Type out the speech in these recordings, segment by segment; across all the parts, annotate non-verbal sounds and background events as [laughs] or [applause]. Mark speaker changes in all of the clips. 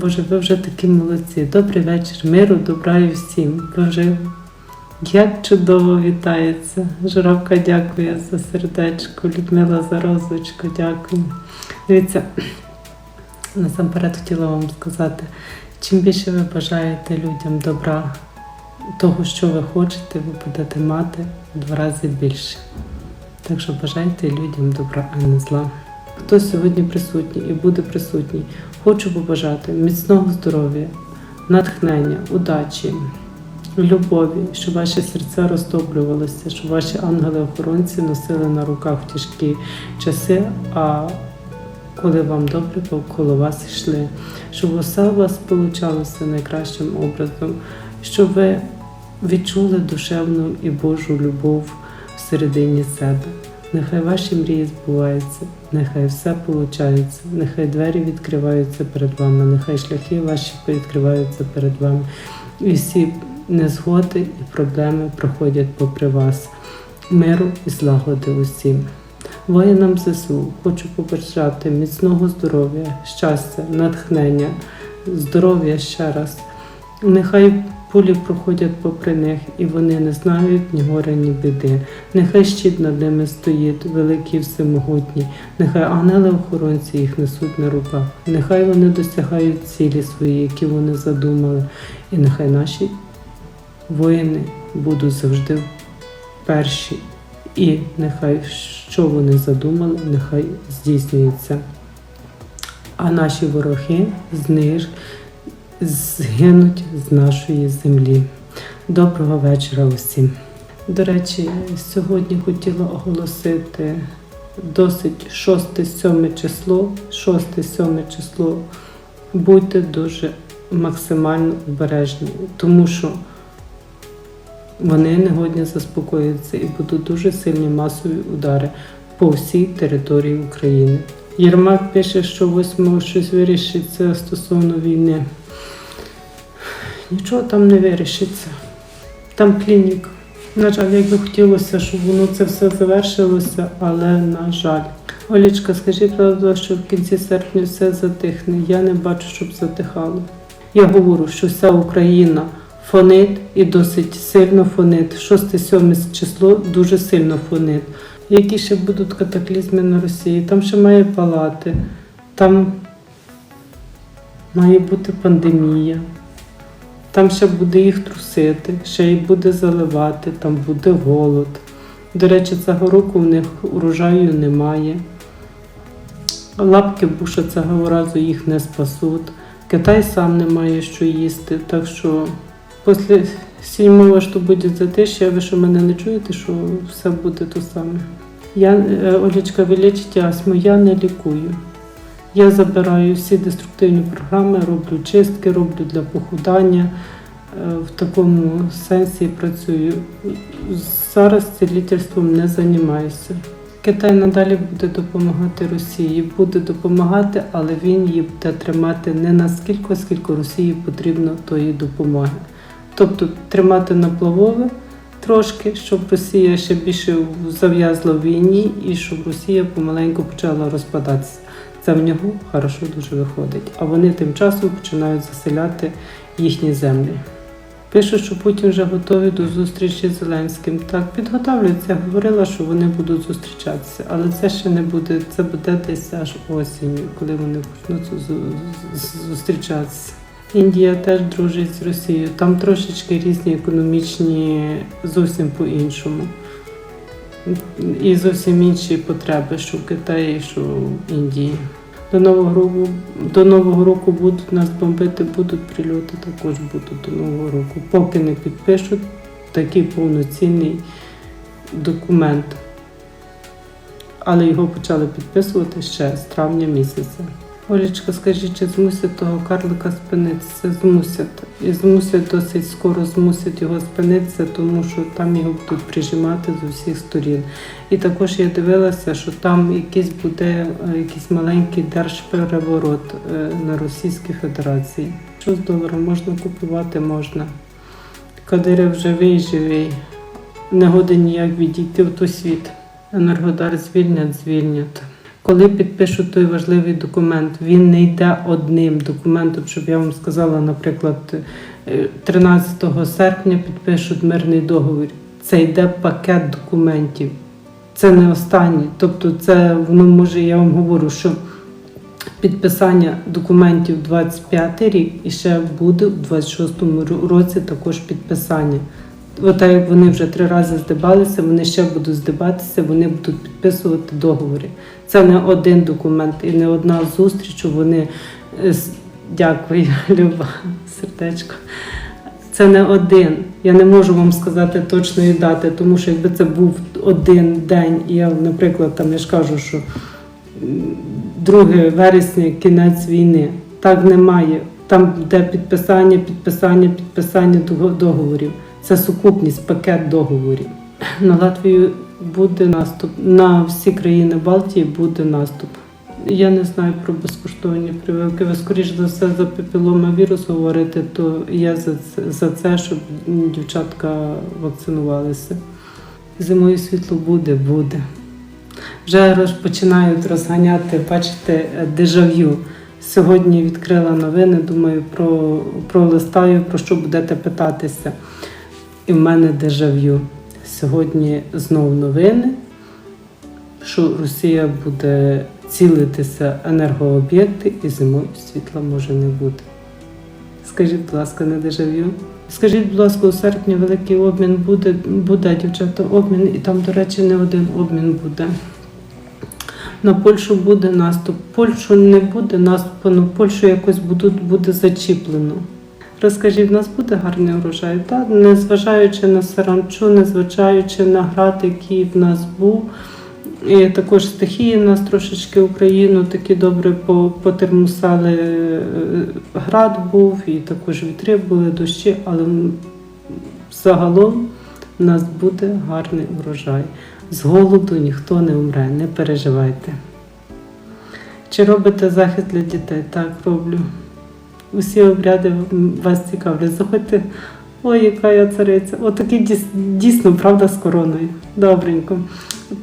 Speaker 1: Боже, ви вже такі молодці. Добрий вечір, миру, добра і всім. Боже, як чудово вітається. Журавка дякує за сердечко, Людмила за розочку, дякую. Дивіться, насамперед хотіла вам сказати, чим більше ви бажаєте людям добра, того, що ви хочете, ви будете мати в два рази більше. Так що бажайте людям добра, а не зла. Хто сьогодні присутній і буде присутній, хочу побажати міцного здоров'я, натхнення, удачі, любові, щоб ваші серця розтоплювалися, щоб ваші ангели-охоронці носили на руках тяжкі часи, а коли вам добре, коло вас йшли, щоб усе у вас получалося найкращим образом, щоб ви відчули душевну і Божу любов всередині себе. Нехай ваші мрії збуваються, нехай все виходить, нехай двері відкриваються перед вами, нехай шляхи ваші відкриваються перед вами. І всі незгоди і проблеми проходять попри вас. Миру і злагоди усім. Воїнам ЗСУ хочу побажати міцного здоров'я, щастя, натхнення, здоров'я ще раз. Нехай пулі проходять попри них, і вони не знають ні горя, ні біди. Нехай щит над ними стоїть, великий всемогутній, нехай ангели-охоронці їх несуть на руках, нехай вони досягають цілі свої, які вони задумали, і нехай наші воїни будуть завжди перші. І нехай що вони задумали, нехай здійснюється. А наші вороги зниж, згинуть з нашої землі. Доброго вечора усім. До речі, сьогодні хотіла оголосити досить 6-7 число. 6-7 число. Будьте дуже максимально обережні, тому що вони не годні заспокоїться і будуть дуже сильні масові удари по всій території України. Єрмак пише, що 8 щось вирішиться стосовно війни. Нічого там не вирішиться. Там клініка. На жаль, як би хотілося, щоб воно це все завершилося, але на жаль. Олічка, скажи правду, що в кінці серпня все затихне. Я не бачу, щоб затихало. Я говорю, що вся Україна фонить і досить сильно фонить. 6-7 число дуже сильно фонить. Які ще будуть катаклізми на Росії? Там ще має палати, там має бути пандемія. Там ще буде їх трусити, ще й буде заливати, там буде голод. До речі, цього року в них урожаю немає. Лапки буша цього разу їх не спасуть. Китай сам не має що їсти. Так що після сімого, що буде затишя, ви що мене не чуєте, що все буде то саме. Я, е, Олечка, ви лічите астму, я не лікую. Я забираю всі деструктивні програми, роблю чистки, роблю для похудання. Е, В такому сенсі працюю. Зараз цілительством не займаюся. Китай надалі буде допомагати Росії, буде допомагати, але він її буде тримати не наскільки, скільки Росії потрібно тої допомоги. Тобто тримати на плавове трошки, щоб Росія ще більше зав'язла в війні і щоб Росія помаленьку почала розпадатися. Це в нього хорошо дуже виходить. А вони тим часом починають заселяти їхні землі. Пишуть, що Путін вже готовий до зустрічі з Зеленським. Так, підготовлюється. Говорила, що вони будуть зустрічатися, але це ще не буде, це буде десь аж осінню, коли вони почнуть зустрічатися. Індія теж дружить з Росією. Там трошечки різні економічні, зовсім по-іншому. І зовсім інші потреби, що в Китаї, що в Індії. До Нового року, до Нового року будуть нас бомбити, будуть прильоти також будуть до Нового року. Поки не підпишуть такий повноцінний документ. Але його почали підписувати ще з травня місяця. Олічка, скажіть, чи змусять того карлика спинитися? Змусять. І змусять досить скоро змусять його спинитися, тому що там його будуть прижимати з усіх сторін. І також я дивилася, що там якийсь буде е, якийсь маленький держпереворот е, на Російській Федерації. Що з доларом можна купувати можна. Кадиров живий, живий. Не годен ніяк відійти в той світ. Енергодар звільнять, звільнять. Коли підпишуть той важливий документ, він не йде одним документом, щоб я вам сказала, наприклад, е, 13 серпня підпишуть мирний договір. Це йде пакет документів. Це не останнє. Тобто, це воно може, я вам говорю, що підписання документів 25 рік і ще буде у 26-му році також підписання. От так як вони вже три рази здибалися, вони ще будуть здибатися, вони будуть підписувати договори. Це не один документ і не одна зустріч. Вони е, дякую, [laughs] Люба, сердечко. Це не один. Я не можу вам сказати точної дати, тому що якби це був один день, і я, наприклад, там я ж кажу, що 2 вересня кінець війни. Так немає. Там де підписання, підписання, підписання договорів. Це сукупність, пакет договорів. На Латвію буде наступ. На всі країни Балтії буде наступ. Я не знаю про безкоштовні прививки. Ви скоріш за все за папіломавірус говорите, то я за це, за це, щоб дівчатка вакцинувалися. Зимою світло буде, буде. Вже починають розганяти, бачите, дежав'ю. Сьогодні відкрила новини, думаю, про, пролистаю, про що будете питатися. І в мене дежав'ю. Сьогодні знов новини, що Росія буде цілитися енергооб'єкти і зимою світла може не бути. Скажіть, будь ласка, не дежав'ю? Скажіть, будь ласка, у серпні великий обмін буде, буде дівчата, обмін, і там, до речі, не один обмін буде. На Польщу буде наступ. Польщу не буде наступу, на Польщу якось будуть, буде зачіплено. Розкажіть, в нас буде гарний урожай, так? Незважаючи на саранчу, незважаючи на град, який в нас був. І також стихії в нас трошечки Україну такі добре потермусали. Е, Град був, і також вітри були, дощі, але загалом в нас буде гарний урожай. З голоду ніхто не умре, не переживайте. Чи робите захист для дітей? Так, роблю. Усі обряди вас цікавлять. Заходьте. Ой, яка я цариця. Отакі дійсно, правда, з короною. Добренько.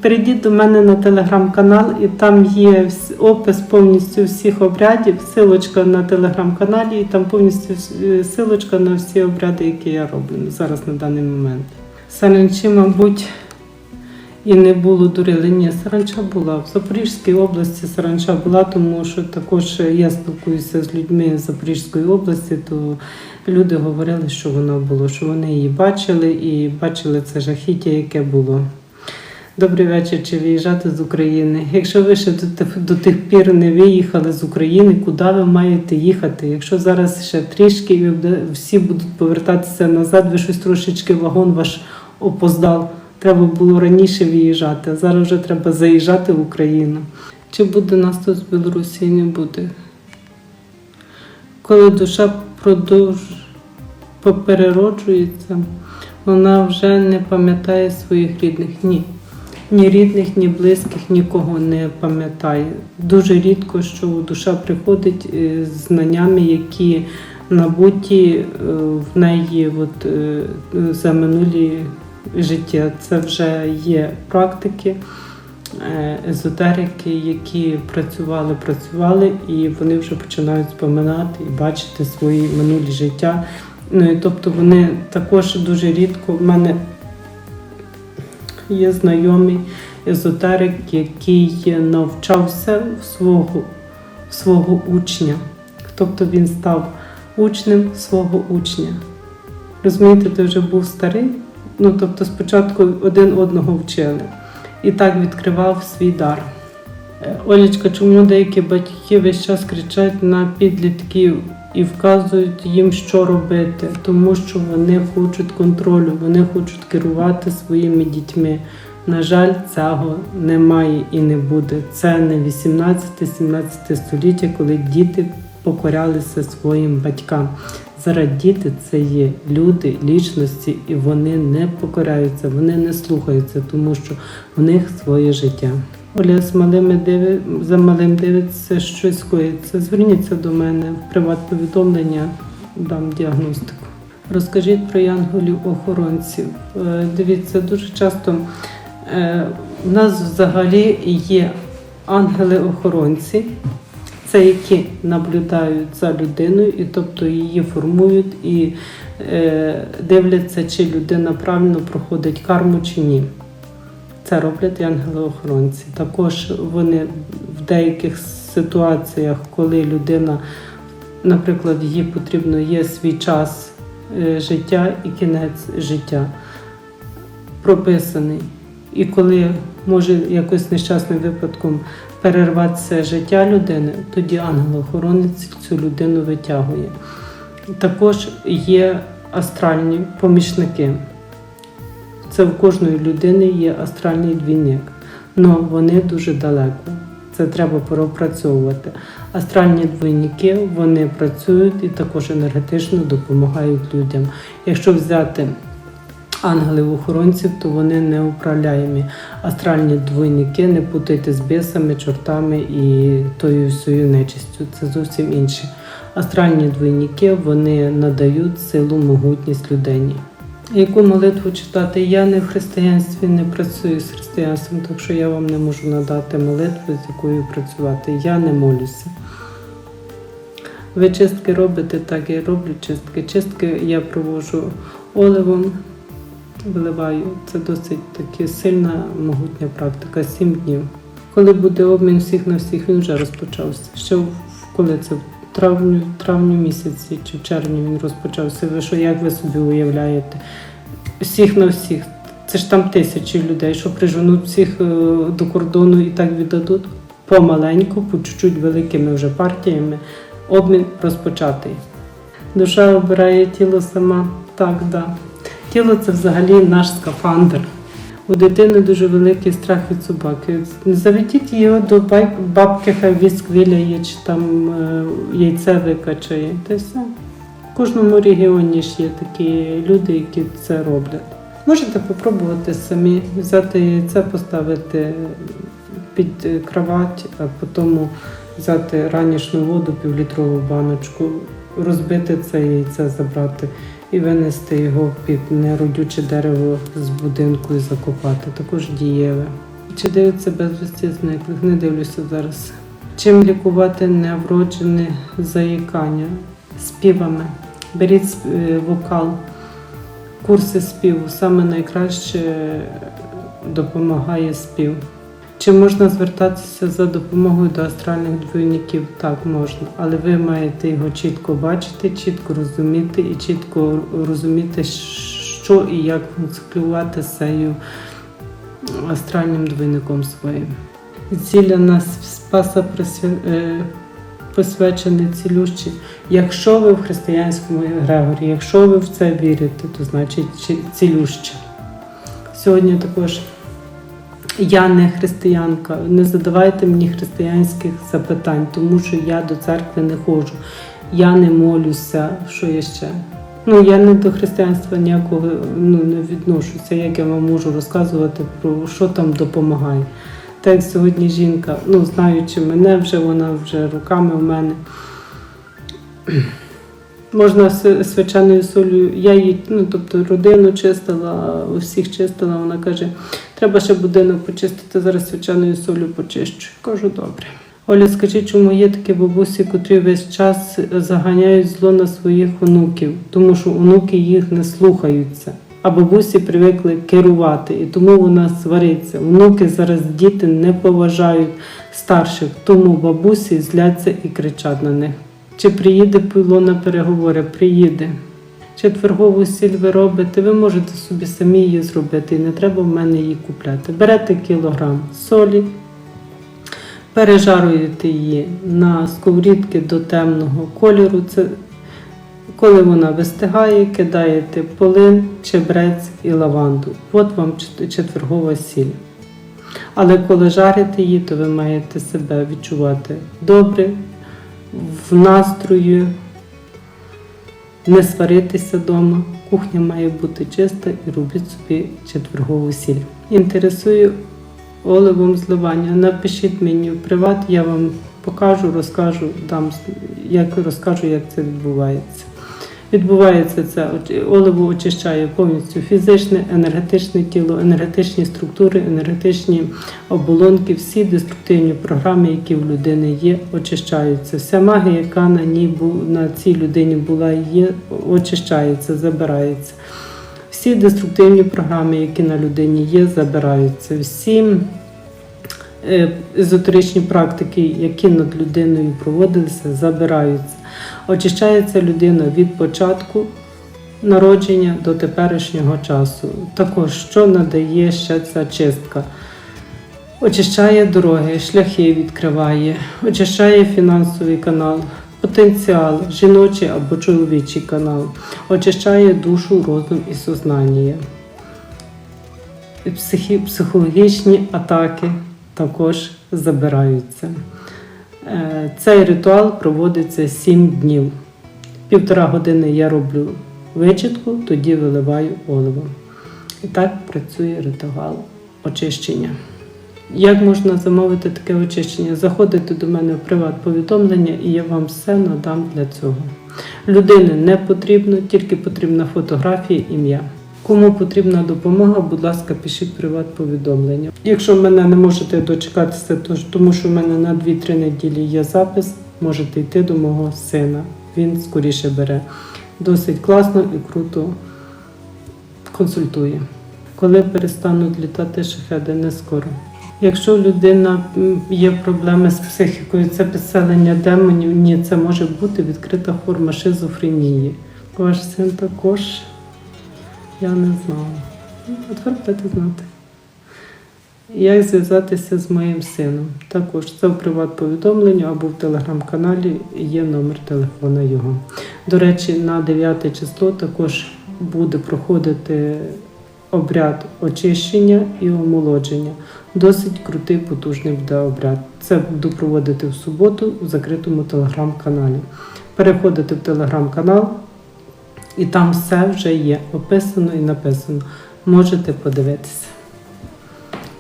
Speaker 1: Перейдіть до мене на телеграм-канал, і там є опис повністю всіх обрядів, силочка на телеграм-каналі, і там повністю е, силочка на всі обряди, які я роблю зараз на даний момент. Саранчі, мабуть, і не було дурили. Ні, саранча була. В Запорізькій області саранча була, тому що також я спілкуюся з людьми з Запорізької області, то люди говорили, що воно було, що вони її бачили і бачили це жахіття, яке було. Добрий вечір, чи виїжджати з України? Якщо ви ще до, до тих пір не виїхали з України, куди ви маєте їхати? Якщо зараз ще трішки і всі будуть повертатися назад, ви щось трошечки вагон ваш опоздав. Треба було раніше виїжджати, а зараз вже треба заїжджати в Україну. Чи буде нас тут з Білорусі? Не буде. Коли душа продовж поперероджується, вона вже не пам'ятає своїх рідних. Ні. Ні рідних, ні близьких, нікого не пам'ятає. Дуже рідко, що душа приходить з знаннями, які набуті е, в неї от, е, за минулі життя. Це вже є практики, е, езотерики, які працювали, працювали, і вони вже починають споминати і бачити свої минулі життя. Ну і тобто вони також дуже рідко в мене є знайомий езотерик, який навчався в свого, в свого учня. Тобто він став учнем свого учня. Розумієте, ти вже був старий. Ну, тобто, спочатку один одного вчили і так відкривав свій дар. Е, Олечка, чому деякі батьки весь час кричать на підлітків і вказують їм, що робити, тому що вони хочуть контролю, вони хочуть керувати своїми дітьми. На жаль, цього немає і не буде. Це не 18-17 століття, коли діти покорялися своїм батькам. Зараз діти це є люди, лічності, і вони не покоряються, вони не слухаються, тому що в них своє життя. Оля з малими диви, за малим дивиться, щось коїться. Зверніться до мене в приват-повідомлення, дам діагностику. Розкажіть про янголів-охоронців. Е, Дивіться, дуже часто е, в нас взагалі є ангели-охоронці, це які наблюдають за людиною, і тобто її формують і е, дивляться, чи людина правильно проходить карму чи ні. Це роблять і ангели-охоронці. Також вони в деяких ситуаціях, коли людина, наприклад, їй потрібно є свій час е, життя і кінець життя прописаний. І коли може якось нещасним випадком перерватися життя людини, тоді ангел-охоронець цю людину витягує. Також є астральні помічники. Це в кожної людини є астральний двійник, але вони дуже далеко. Це треба пропрацьовувати. Астральні двойники вони працюють і також енергетично допомагають людям. Якщо взяти ангелів-охоронців, то вони не управляємі. Астральні двойники не путайте з бісами, чортами і тою всією нечистю. Це зовсім інше. Астральні двойники вони надають силу, могутність людині. Яку молитву читати? Я не в християнстві не працюю з християнством, так що я вам не можу надати молитву, з якою працювати. Я не молюся. Ви чистки робите, так я роблю чистки. Чистки я проводжу оливом, виливаю. Це досить таки сильна, могутня практика, сім днів. Коли буде обмін всіх на всіх, він вже розпочався. Ще коли це в травню, травню місяці чи в червні він розпочався. Ви що, як ви собі уявляєте? Всіх на всіх. Це ж там тисячі людей, що приженуть всіх е, до кордону і так віддадуть помаленьку, по чуть-чуть великими вже партіями. Обмін розпочатий. Душа обирає тіло сама. Так, да. Тіло це взагалі наш скафандр. У дитини дуже великий страх від собаки. Заведіть його до бабки, хай віск виляє, чи там е, яйце викачає. Та все. В кожному регіоні ж є такі люди, які це роблять. Можете спробувати самі взяти яйце, поставити під кровать, а потім взяти ранішню воду, півлітрову баночку, розбити це яйце, забрати і винести його під неродюче дерево з будинку і закопати. Також дієве. Чи дивиться безвісті зниклих? Не дивлюся зараз. Чим лікувати невроджене заїкання? Співами. Беріть е, вокал, курси співу. Саме найкраще допомагає спів. Чи можна звертатися за допомогою до астральних двойників? Так, можна, але ви маєте його чітко бачити, чітко розуміти і чітко розуміти, що і як функціонувати з цією астральним двойником своїм. Зілля нас спаса присвя- е, посвячене цілющі. Якщо ви в християнському егрегорі, якщо ви в це вірите, то значить цілюще. Сьогодні також я не християнка, не задавайте мені християнських запитань, тому що я до церкви не ходжу. Я не молюся, що я ще. Ну, я не до християнства ніякого ну, не відношуся, як я вам можу розказувати про що там допомагає. Так як сьогодні жінка, ну знаючи мене, вже вона вже руками в мене. [clears throat] Можна с- свячаною солью, я її, ну тобто родину чистила, усіх чистила. Вона каже, треба ще будинок почистити, зараз свячаною солью почищу. Кажу, добре. Оля, скажіть, чому є такі бабусі, котрі весь час заганяють зло на своїх онуків, тому що онуки їх не слухаються. А бабусі привикли керувати, і тому вона свариться. Онуки зараз діти не поважають старших, тому бабусі зляться і кричать на них. Чи приїде пило на переговори? Приїде. Четвергову сіль ви робите, ви можете собі самі її зробити, і не треба в мене її купляти. Берете кілограм солі, пережаруєте її на сковорідки до темного кольору. Це коли вона вистигає, кидаєте полин, чебрець і лаванду. От вам четвергова сіль. Але коли жарите її, то ви маєте себе відчувати добре, в настрої, не сваритися вдома. Кухня має бути чиста і робіть собі четвергову сіль. Інтересує оливом зливання. Напишіть мені в приват, я вам покажу, розкажу, дам, як розкажу, як це відбувається. Відбувається це оливо очищає повністю фізичне, енергетичне тіло, енергетичні структури, енергетичні оболонки, всі деструктивні програми, які в людини є, очищаються. Вся магія, яка на ній на цій людині була, є, очищається, забирається. Всі деструктивні програми, які на людині є, забираються. Всі е, езотеричні практики, які над людиною проводилися, забираються. Очищається людина від початку народження до теперішнього часу. Також що надає ще ця чистка? Очищає дороги, шляхи відкриває, очищає фінансовий канал, потенціал, жіночий або чоловічий канал, очищає душу, розум і сознання. Психі, психологічні атаки також забираються. Е, Цей ритуал проводиться 7 днів. Півтора години я роблю вичітку, тоді виливаю оливо. І так працює ритуал очищення. Як можна замовити таке очищення? Заходите до мене в приват-повідомлення, і я вам все надам для цього. Людини не потрібно, тільки потрібна фотографія, ім'я. Кому потрібна допомога, будь ласка, пишіть приват-повідомлення. Якщо мене не можете дочекатися, то тому що в мене на 2-3 неділі є запис, можете йти до мого сина. Він скоріше бере. Досить класно і круто консультує. Коли перестануть літати шахеди, не скоро. Якщо людина є проблеми з психікою, це підселення демонів, ні, це може бути відкрита форма шизофренії. Ваш син також, я не знала. Ну, А тепер знати. Як зв'язатися з моїм сином? Також це в приват-повідомленні або в телеграм-каналі є номер телефона його. До речі, на 9 число також буде проходити обряд очищення і омолодження. Досить крутий, потужний буде обряд. Це буду проводити в суботу в закритому телеграм-каналі. Переходите в телеграм-канал, і там все вже є описано і написано. Можете подивитися.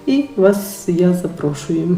Speaker 1: І вас я запрошую.